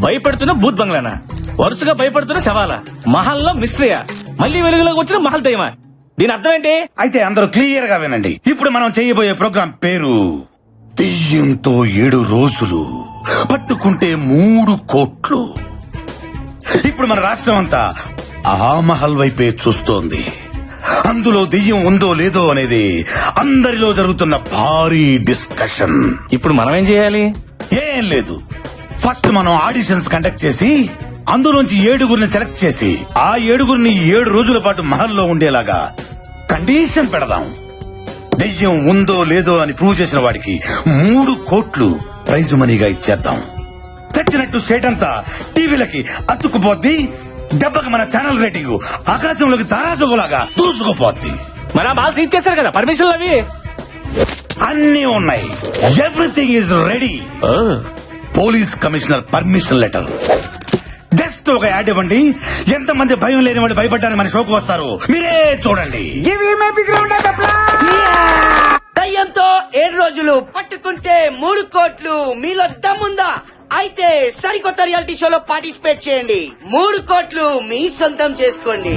భయపెడుతున్న భూత్ బంగ్లానా? వరుసగా భయపడుతున్న శవాల? మహల్లో మిస్టరీయా? మళ్ళీ వెలుగులోకి వచ్చిన మహల్ దయ్యమా? దీని అర్థం ఏంటి? అయితే అందరూ క్లియర్గా వినండి. ఇప్పుడు మనం చేయబోయే ప్రోగ్రాం పేరు దెయ్యంతో ఏడు రోజులు పట్టుకుంటే మూడు కోట్లు. ఇప్పుడు మన రాష్ట్రం అంతా ఆ మహల్ వైపే చూస్తోంది. అందులో దెయ్యం ఉందో లేదో అనేది అందరిలో జరుగుతున్న భారీ డిస్కషన్. ఇప్పుడు మనం ఏం చేయాలి? ఏం లేదు. ఫస్ట్ మనం ఆడిషన్స్ కండక్ట్ చేసి అందులోంచి ఏడుగురిని సెలెక్ట్ చేసి ఆ ఏడుగురిని ఏడు రోజుల పాటు మహల్లో ఉండేలాగా కండిషన్ పెడదాం. దెయ్యం ఉందో లేదో అని ప్రూవ్ చేసిన వాడికి మూడు కోట్లు ప్రైజ్ మనీగా ఇచ్చేద్దాం. తెచ్చినట్టు స్టేట్ అంతా టీవీలకి అతుక్కుపోద్ది దెబ్బకి మన ఛానల్ రేటింగ్ ఆకాశంలోకి తారాజుగులాగా దూసుకుపోద్ది. ఆ బాల్స్ ఇచ్చేసారు కదా పర్మిషన్లు అవి? అన్నీ ఉన్నాయి. Everything is ready police commissioner permission letter. Just ఒక యాడ్ ఇవ్వండి. ఎంతమంది భయం లేని వాళ్ళు భయపడ్డానికి మన షోకు వస్తారు. మీరే చూడండి. దయ్యంతో ఏడు రోజులు పట్టుకుంటే మూడు కోట్లు మీలో దమ్ముందా అయితే సరికొత్త రియాలిటీ షోలో పార్టిసిపేట్ చేయండి. మూడు కోట్లు మీ సొంతం చేసుకోండి.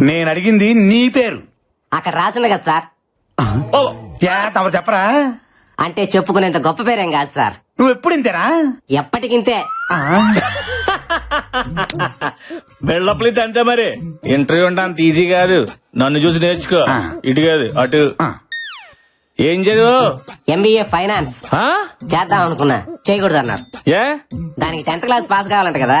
నేను అడిగింది నీ పేరు. అక్కడ రాసుండే కదా సార్. ఓ, యా తమరు చెప్పరా? అంటే చెప్పుకునేంత గొప్ప పేరేం కాదు సార్. నువ్వు ఎప్పుడు ఇంతేనా? ఎప్పటికింతే. బిల్డప్లు ఇది అంతే మరి. ఇంటర్వ్యూ అంటే అంత ఈజీ కాదు. నన్ను చూసి నేర్చుకో. ఇటు కాదు అటు. ఏం చదువు? ఎంబీఏ ఫైనాన్స్ ఆ? చేద్దాం అనుకున్నా. చేయకూడదు అన్నారు ఏ? దానికి టెన్త్ క్లాస్ పాస్ కావాలంట కదా.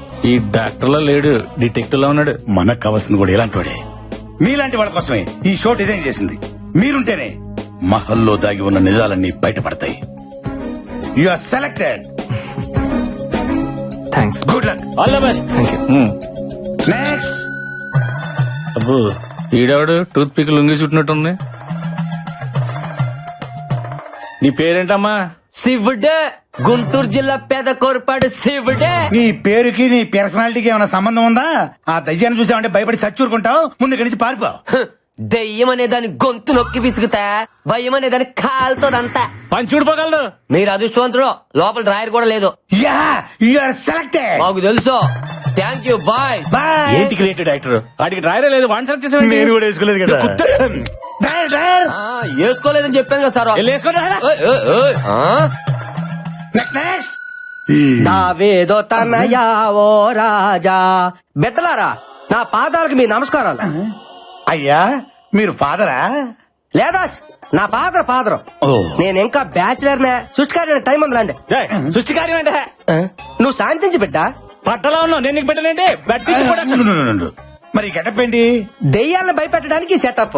ఈ డాక్టర్లో లేడు డిటెక్టివ్లో ఉన్నాడు. మనకు కావాల్సింది కూడా ఇలాంటి వాడే. మీలాంటి వాళ్ళ కోసమే ఈ షో డిజైన్ చేసింది. మీరుంటేనే మహల్లో దాగి ఉన్న నిజాలన్నీ బయటపడతాయి. You are selected thanks good luck all the best thank you next అబ్బో ఈడవాడు? టూత్ పిక్ లొంగి చుట్టినట్టుంది. నీ పేరేంటమ్మా? శివుడే గుంటూరు జిల్లా పేద కోరపాడు శివుడే. నీ పేరుకి నీ పర్సనాలిటీకి ఏమైనా సంబంధం ఉందా? ఆ దయ్యాన్ని చూసావంటే భయపడి సచ్చూరుకుంటావు? ముందు ఇక్కడి నుంచి పారిపో. దెయ్యం అనే దాని గొంతు నొక్కి పిసుకుతా భయం అనే దాని కాలుతోదంతా. పని చూడిపోగలదు మీరు అదృష్టవంతుడు లోపల డ్రాయర్ కూడా లేదు. యా యు ఆర్ సెలెక్టెడ్ మాకు తెలుసు. థ్యాంక్ యూ బాయ్ బాయ్ ఏంటి క్రియేటివ్ డైరెక్టర్ వాడికి డ్రైరే లేదు వన్ సెలెక్ట్ చేసాడు నేను కూడా వేసుకోలేదు కదా. Driver, driver. వేసుకోలేదని చెప్పాను కదా సార్. నెక్స్ట్ దావేదో తనయా ఓ రాజా. బిడ్డలారా నా పాదాలకు మీ నమస్కారాలు. అయ్యా మీరు ఫాదరా? లేదా నా పాత్ర పాత్రం ఓ. నేను ఇంకా బ్యాచిలర్ నే సృష్టికారి టైం ఉందిలాండి. సృష్టి కార్యం అంటే నువ్వు శాంతించి బిడ్డ? పట్టలో ఉన్నావు. నేను ఉండు. మరి ఏంటి? దెయ్యాలను భయపెట్టడానికి సెటప్!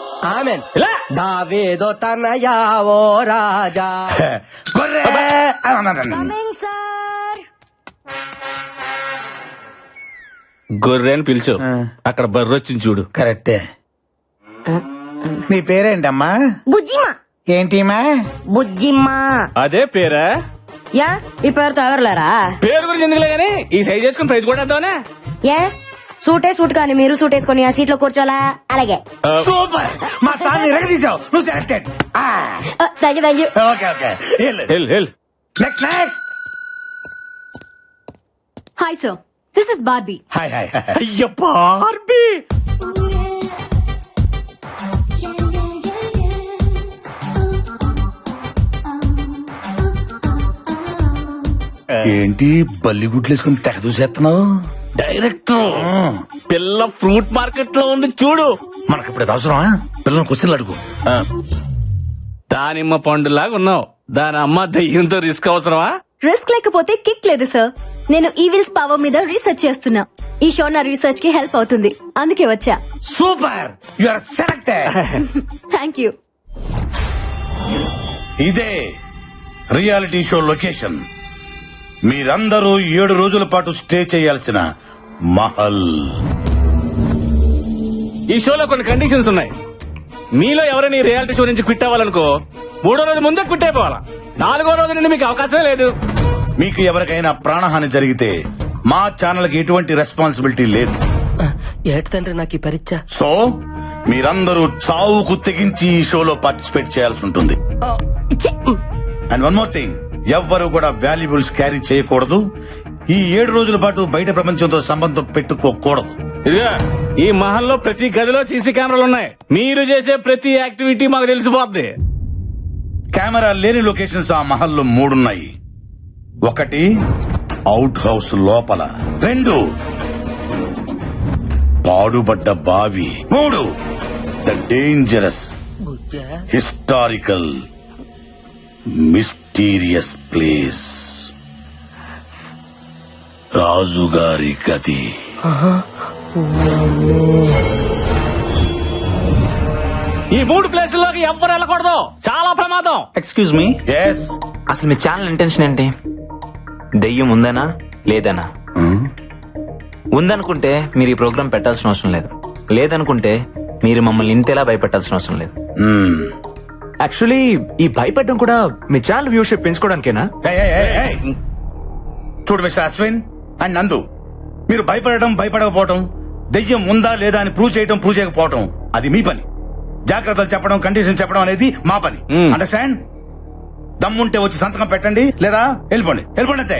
ఆమెన్. ఇలా? దావేదో తనయా ఓ రాజా. గొర్రె సార్. గొర్రె అని పిలిచు అక్కడ బర్రె వచ్చింది చూడు. కరెక్టే. నీ పేరేంటమ్మా? బుజ్జిమా ఏంటిమా బుజ్జిమ్మా. అదే పేరా? యా ఈ పేరుతో ఎవరులేరా పేరు గురించి ఎందుకులే గానీ ఈ సైజ్ చేసుకుని ప్రైజ్ కూడా ఏ సూటే సూట్ కానీ మీరు సూట్ వేసుకొని ఆ సీట్లో కూర్చోలా అలాగే సూపర్. మా సార్ ఎరగదీసావు నువ్వు selected. Okay okay. Hell hell next next hi sir this is Barbie hi hi అయ్య బార్బీ ఏంటి బల్లిగుడ్లు వేసుకుని తెగ చూసేస్తున్నావు? డైరెక్టర్. పిల్ల ఫ్రూట్ మార్కెట్లో ఉంది చూడు. మనకి ఇప్పుడు అవసరమా? పిల్లలు క్వశ్చన్లు అడుగు. దానిమ్మ పండులాగా ఉన్నావు. దాని అమ్మ దయ్యంతో రిస్క్ అవసరమా? రిస్క్ లేకపోతే కిక్ లేదు సార్. నేను ఈవిల్స్ పవర్ మీద రీసెర్చ్ చేస్తున్నా. ఈ షో నా రీసెర్చ్కి హెల్ప్ అవుతుంది. అందుకే వచ్చా. Super! You are selected thank you ఇదే రియాలిటీ షో లొకేషన్. మీరందరూ ఏడు రోజుల పాటు స్టే చేయాల్సిన మహల్. ఈ షోలో కొన్ని కండిషన్స్ ఉన్నాయి. మీలో ఎవరైనా ఈ రియాలిటీ షో నుంచి క్విట్ అవ్వాలనుకో మూడో రోజు ముందే క్విట్ అయిపోవాలా? నాలుగో రోజు నుండి మీకు అవకాశమే లేదు. మీకు ఎవరికైనా ప్రాణహాని జరిగితే మా ఛానల్కి ఎటువంటి రెస్పాన్సిబిలిటీ లేదు. ఏటి తండ్రి నాకు ఈ పరీక్ష సో మీరందరూ చావుకు తెగించి ఈ షోలో పార్టిసిపేట్ చేయాల్సి ఉంటుంది. అండ్ వన్ మోర్ థింగ్ ఎవ్వరు కూడా వాల్యుబుల్స్ క్యారీ చేయకూడదు. ఈ ఏడు రోజుల పాటు బయట ప్రపంచంతో సంబంధం పెట్టుకోకూడదు. ఇదిగా ఈ మహల్లో ప్రతి గదిలో సీసీ కెమెరాలు ఉన్నాయి. మీరు చేసే ప్రతి యాక్టివిటీ మాకు తెలిసిపోద్ది. కెమెరా లేని లొకేషన్స్ ఆ మహల్లో మూడున్నాయి. ఒకటి అవుట్ హౌస్ లోపల. రెండు పాడుబడ్డ బావి. మూడు the dangerous historical mysterious place రాజుగారి గది ఈ మూడు ప్లేసుల్లోకి ఎవ్వరు వెళ్ళకూడదు. చాలా ప్రమాదం. ఎక్స్క్యూజ్ మీ ఎస్ అసలు మీ ఛానల్ ఇంటెన్షన్ ఏంటి? దెయ్యం ఉందనా? లేదనా? ఉందనుకుంటే మీరు ఈ ప్రోగ్రామ్ పెట్టాల్సిన అవసరం లేదు. లేదనుకుంటే మీరు మమ్మల్ని ఇంతేలా భయపెట్టాల్సిన అవసరం లేదు. యాక్చువల్లీ ఈ భయపెట్టడం కూడా మీ ఛానల్ వ్యూషిప్ పెంచుకోవడానికేనా చూడు మిస్టర్ అశ్విన్ అండ్ నందు మీరు భయపడడం భయపడకపోవడం దెయ్యం ఉందా లేదా అని ప్రూవ్ చేయడం ప్రూవ్ చేయకపోవడం అది మీ పని. జాగ్రత్తలు చెప్పడం కండిషన్ చెప్పడం అనేది మా పని. అండర్స్టాండ్ దమ్ముంటే వచ్చి సంతకం పెట్టండి లేదా వెళ్ళిపోండి. వెళ్ళిపోండి అంతే